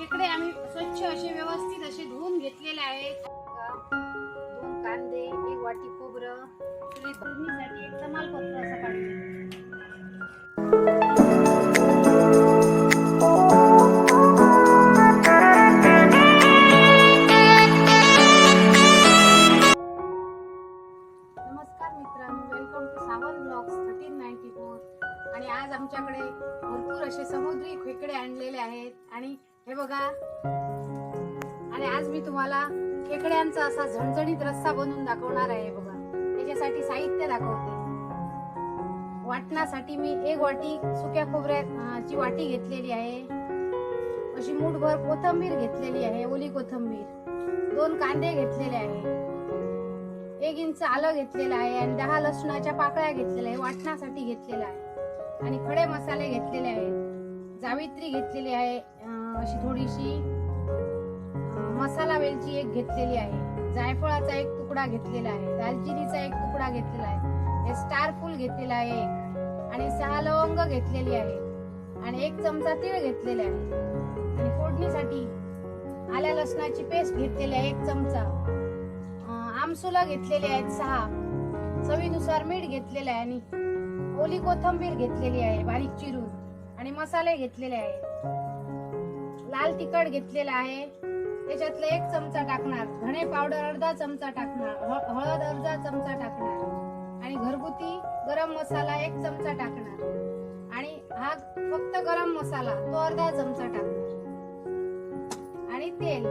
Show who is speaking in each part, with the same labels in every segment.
Speaker 1: खेकडे आम्ही स्वच्छ असे व्यवस्थित असे धुवून घेतलेले आहेत. दोन कांदे एक वाटी खोबरं फोडणीसाठी एक तमालपत्र असं काढून नमस्कार मित्रांनो welcome to Sawant thirteen ninety four आणि आज आमच्याकडे भरपूर असे समुद्री खेकडे आणलेले आहेत. आणि हे बघा. आणि आज मी तुम्हाला खेकड्यांचा असा झणझणीत रस्सा बनवून दाखवणार आहे बघा. त्याच्यासाठी साहित्य दाखवते. वाटणासाठी मी एक वाटी सुक्या खोबऱ्याची वाटी घेतलेली आहे. अशी मूठभर कोथंबीर घेतलेली आहे ओली कोथंबीर. दोन कांदे घेतलेले आहे. एक इंच आलं घेतलेलं आहे आणि दहा लसणाच्या पाकळ्या घेतलेल्या आहे वाटणासाठी घेतलेला आहे. आणि खडे मसाले घेतलेले आहेत. जावित्री घेतलेली आहे अशी थोडीशी मसाला वेलची एक घेतलेली आहे. जायफळाचा एक तुकडा घेतलेला आहे. दालचिनीचा एक तुकडा घेतलेला आहे. हे स्टार फूल घेतलेला आहे एक. आणि सहा लवंग घेतलेली आहे. आणि एक चमचा तीळ घेतलेला आहे. आणि फोडणीसाठी आल्या लसणाची पेस्ट घेतलेली आहे एक चमचा. आमसुला घेतलेले आहेत सहा. चवीनुसार मीठ घेतलेलं आहे आणि ओली कोथंबीर घेतलेली आहे बारीक चिरून. आणि मसाले घेतलेले आहेत. लाल तिखट घेतलेला आहे. त्याच्यातलं एक चमचा टाकणार. धणे पावडर अर्धा चमचा टाकणार. हळद अर्धा चमचा टाकणार. आणि घरगुती गरम मसाला एक चमचा टाकणार. आणि हा फक्त गरम मसाला तो अर्धा चमचा टाकणार. आणि तेल.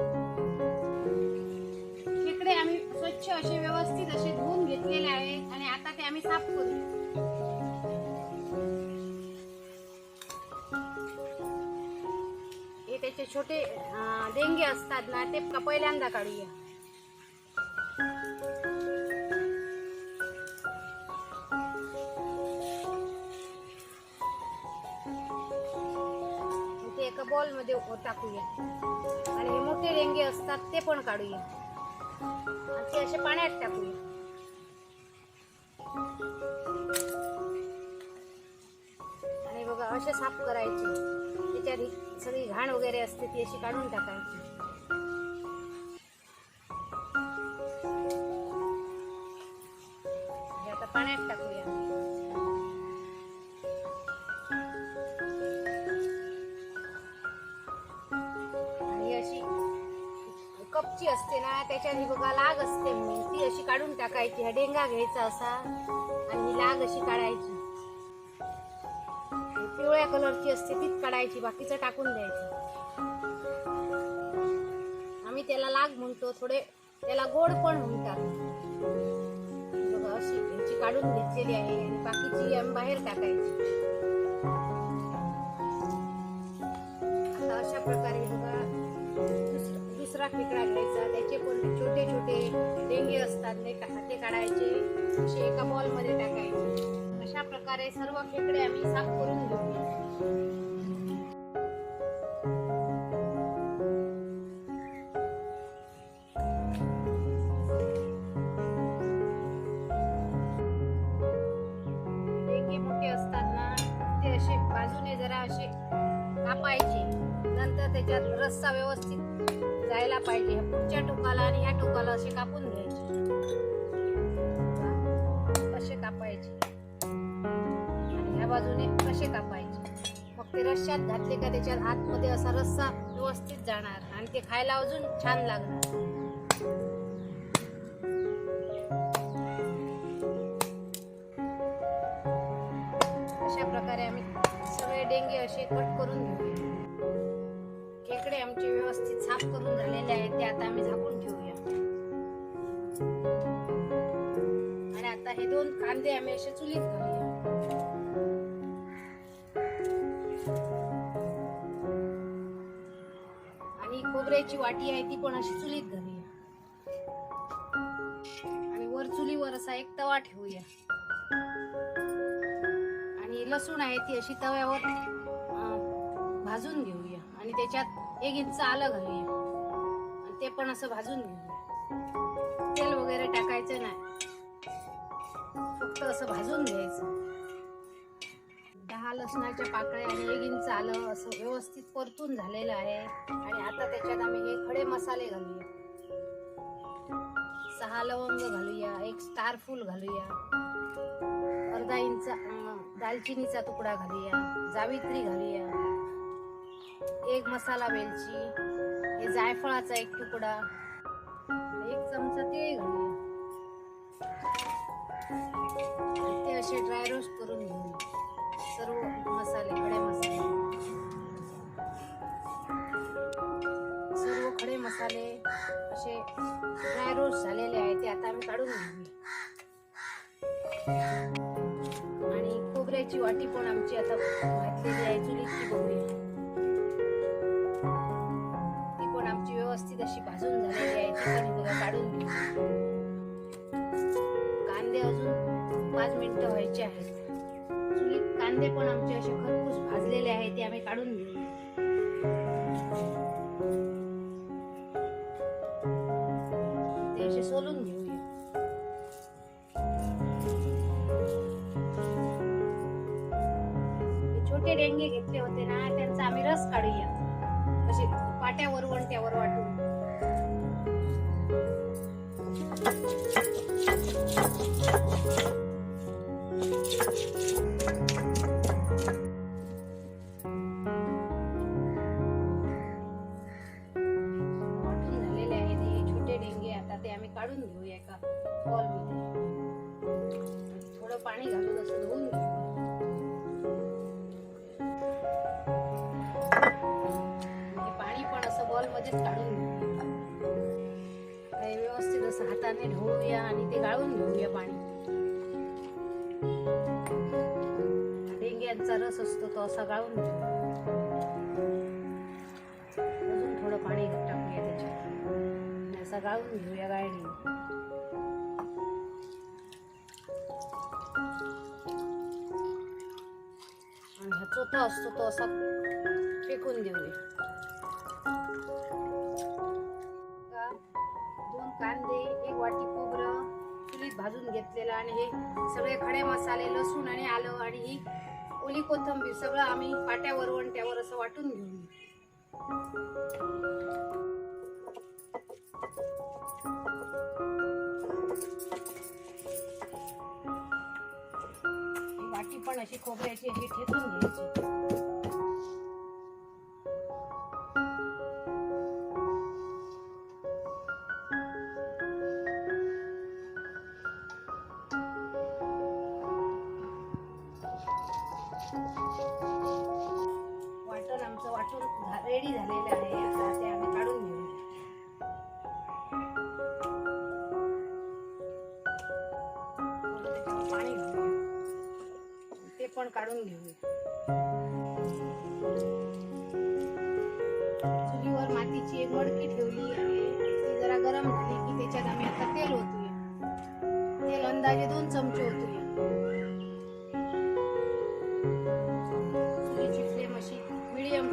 Speaker 1: तिकडे आम्ही स्वच्छ असे व्यवस्थित असे धुवून घेतलेले आहे आणि आता ते आम्ही साफ करू. हे छोटे डेंगे असतात ना ते पहिल्यांदा काढूया. ते एका बॉलमध्ये टाकूया. आणि हे मोठे डेंगे असतात ते पण काढूया. आणि ते असे पाण्यात टाकूया. आणि बघा असे साफ करायचे. त्याच्यात सगळी घाण वगैरे असते ती अशी काढून टाकायची हे आता पाण्यात टाकूया. आणि अशी कपची असते ना त्याच्यात बघा लाग असते. म्हणून ती अशी काढून टाकायची. हा डेंगा घ्यायचा असा. आणि ही लाग अशी काढायची. कलरची असते तीच काढायची बाकीचं टाकून द्यायचं. आम्ही त्याला लाग म्हणतो थोडे त्याला गोड पण म्हणतात. बघा अशी त्यांची काढून घेतलेली आहे आणि बाकीची आम्ही बाहेर टाकायची. आता अशा प्रकारे बघा दुसरा खेकडा घ्यायचा त्याचे पण छोटे छोटे डेंगे असतात ते ते काढायचे असे एका बॉलमध्ये टाकायचे. अशा प्रकारे सर्व खेकडे आम्ही साफ करून घेऊया. डेंगे मोठे असतात ते असे बाजूने जरा असे कापायचे. नंतर त्याच्यात रस्सा व्यवस्थित जायला पाहिजे. पुढच्या टोकाला आणि ह्या टोकाला असे कापून घ्यायचे. असे कापायचे. आणि ह्या बाजूने कसे कापायचे. ते रश्श्यात घातले का त्याच्यात आतमध्ये असा रस्सा व्यवस्थित जाणार आणि ते खायला अजून छान लागणार. अशा प्रकारे आम्ही सगळे डेंगे असे कट करून घेऊया. खेकडे आमचे व्यवस्थित साफ करून झालेले आहेत ते आता आम्ही झाकून ठेवूया. आणि आता हे दोन कांदे आम्ही असे चुलीत घालूया. खोबऱ्याची वाटी आहे ती पण अशी चुलीत घालूया. आणि वर चुलीवर असा एक तवा ठेवूया. आणि लसूण आहे ती अशी तव्यावर भाजून घेऊया. आणि त्याच्यात एक इंच आलं घालूया. आणि ते पण असं भाजून घेऊया. तेल वगैरे टाकायचं नाही. फक्त असं भाजून घ्यायचं. लसणाच्या पाकळ्या आणि एक इंच आलं असं व्यवस्थित परतून झालेलं आहे. आणि आता त्याच्यात आम्ही हे खडे मसाले घालूया. सहा लवंग घालूया एक स्टार फूल घालूया. अर्धा इंच दालचिनीचा तुकडा घालूया जावित्री घालूया. एक मसाला वेलची हे जायफळाचा एक तुकडा. एक चमचा तीळ घालूया. ते असे ड्राय रोस्ट करून घेऊ सर्व मसाले खडे मसाले. सर्व खडे मसाले असे ड्राय रोस्ट झालेले आहेत ते आता आम्ही काढून घेऊ आणि खोबऱ्याची वाटी पण आमची आता घातलेली आहे चुलीची बघूया कांदे पण आमचे असे खरपूस भाजलेले आहेत ते आम्ही काढून घेऊ. ते असे सोलून घेऊ. छोटे डेंगे घेतले होते ना त्यांचा आम्ही रस काढूया. असे पाट्यावर वणट्यावर वाटून वाटून. बॉलमध्येच काढून घेऊया. व्यवस्थित असं हाताने ढवळूया आणि ते गाळून घेऊया पाणी. डेंग्यांचा रस असतो तो असा गाळून घेऊ. अजून थोडं पाणी टाकूया त्याच्यात. असा गाळून घेऊया गाळणी. आणि हा चोथा असतो तो असा फेकून देऊया. कांदे एक वाटी खोबरं चुलीत भाजून घेतलेलं आणि हे सगळे खडे मसाले लसूण आणि आलं आणि ही ओली कोथिंबीर सगळं आम्ही पाट्यावर वणट्यावर असं वाटून घेऊन वाटी पण अशी खोबऱ्याची अशी ठेचून घ्यायची. काढून घेऊया. चुलीवर मातीची एक मडकी ठेवली आणि ती जरा गरम झाली की त्याच्यात आम्ही आता तेल ओतूया. तेल अंदाजे दोन चमचे ओतूया. चुलीची फ्लेम अशी मिडियम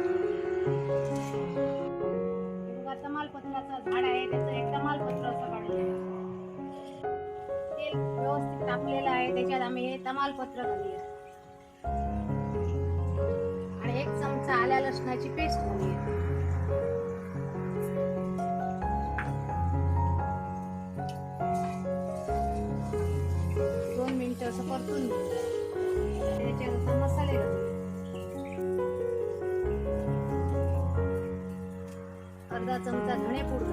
Speaker 1: तमालपत्राचं झाड आहे. त्याचं एक तमालपत्र असं काढूया तेल व्यवस्थित तापलेलं आहे. त्याच्यात आम्ही हे तमालपत्र घालूया. आल्या लसणाची पेस्ट घालूया दोन मिनिटं असं परतून घेऊया मसाले अर्धा चमचा धणे पूड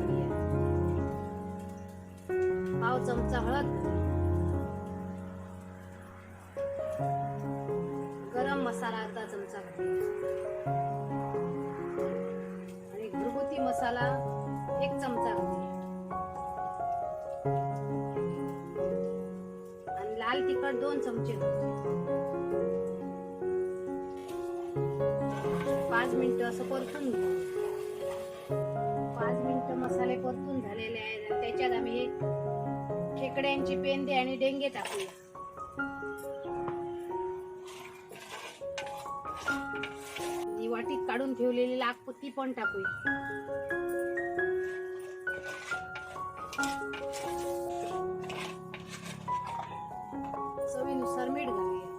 Speaker 1: पाव चमचा हळद मसाला एक चमचा आणि लाल तिखट दोन चमचे पाच मिनिटं असं परतून पाच मिनिटं मसाले परतून झालेले आहेत त्याच्यात आम्ही खेकड्यांची पेंदे आणि डेंगे टाकूया. काढून ठेवलेली लाग ती पण टाकूया चवीनुसार मीठ घालूया.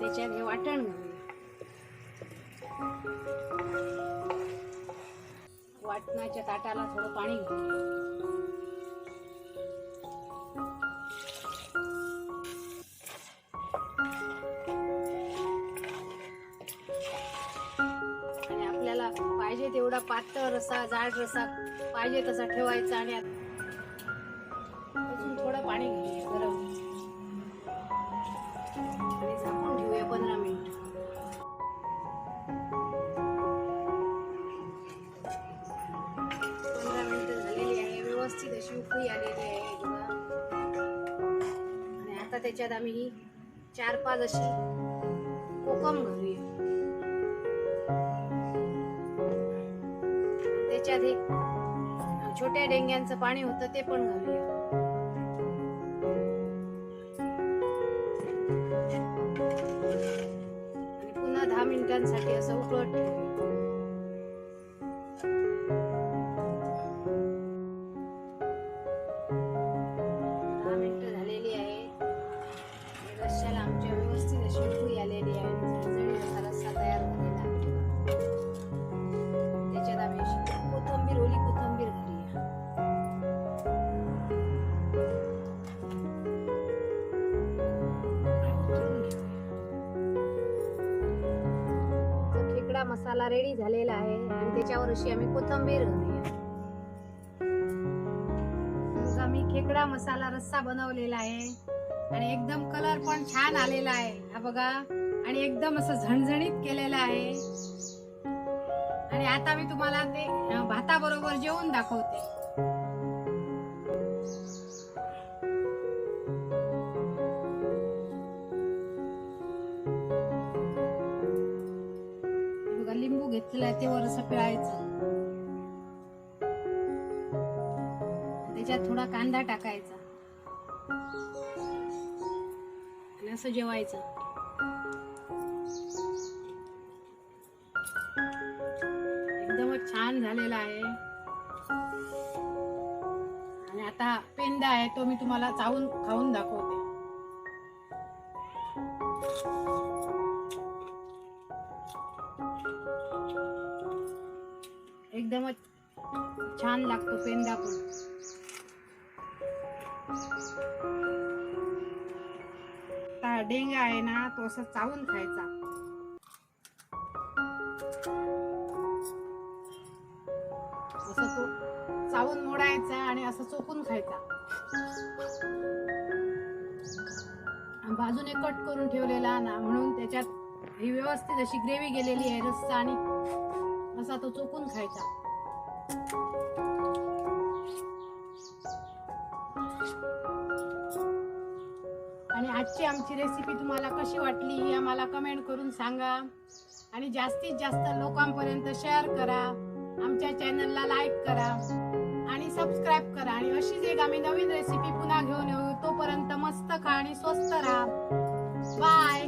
Speaker 1: त्याच्यात हे वाटण घालूया. वाटणाच्या ताटाला थोडं पातळ रसा जाड रसा पाहिजे तसा ठेवायचा आणि आत- अजून थोडं पाणी घेऊया गरम. आणि झाकून ठेवूया पंधरा मिनिट. पंधरा मिनिटं झालेली आहे. व्यवस्थित अशी उकळी आलेली आहे आणि आता त्याच्यात आम्ही ही चार पाच अशी कोकम घालूया. छोट्या डेंग्यांचं पाणी होतं ते पण घालूया. आणि पुन्हा दहा मिनिटांसाठी असं उकळत ठेवूया. मसाला रेडी झालेला आहे आणि त्याच्यावर अशी आम्ही कोथिंबीर घालूया. मग आम्ही खेकडा मसाला रस्सा बनवलेला आहे आणि एकदम कलर पण छान आलेला आहे. हा बघा. आणि एकदम असं झणझणीत केलेलं आहे. आणि आता मी तुम्हाला ते भाताबरोबर जेवून दाखवते. लिंबू ते वरस असं पिळायचं. त्याच्यात थोडा कांदा टाकायचा. आणि असं जेवायचं. एकदमच छान झालेला आहे. आणि आता पेंदा आहे तो मी तुम्हाला चावून खाऊन दाखवतो. डेंगा आहे ना तो असं चावून खायचा. असं तो चावून मोडायचा आणि असं चोकून खायचा. बाजूने कट करून ठेवलेला ना म्हणून त्याच्यात ही व्यवस्थित अशी ग्रेव्ही गेलेली आहे रस्सा आणि असा तो चोकून खायचा. आजची आमची रेसिपी तुम्हाला कशी वाटली ही आम्हाला कमेंट करून सांगा. आणि जास्तीत जास्त लोकांपर्यंत शेअर करा. आमच्या चॅनलला लाईक करा. आणि सबस्क्राईब करा. आणि अशीच एक आम्ही नवीन रेसिपी पुन्हा घेऊन येऊ. तोपर्यंत मस्त खा आणि स्वस्त राहा. बाय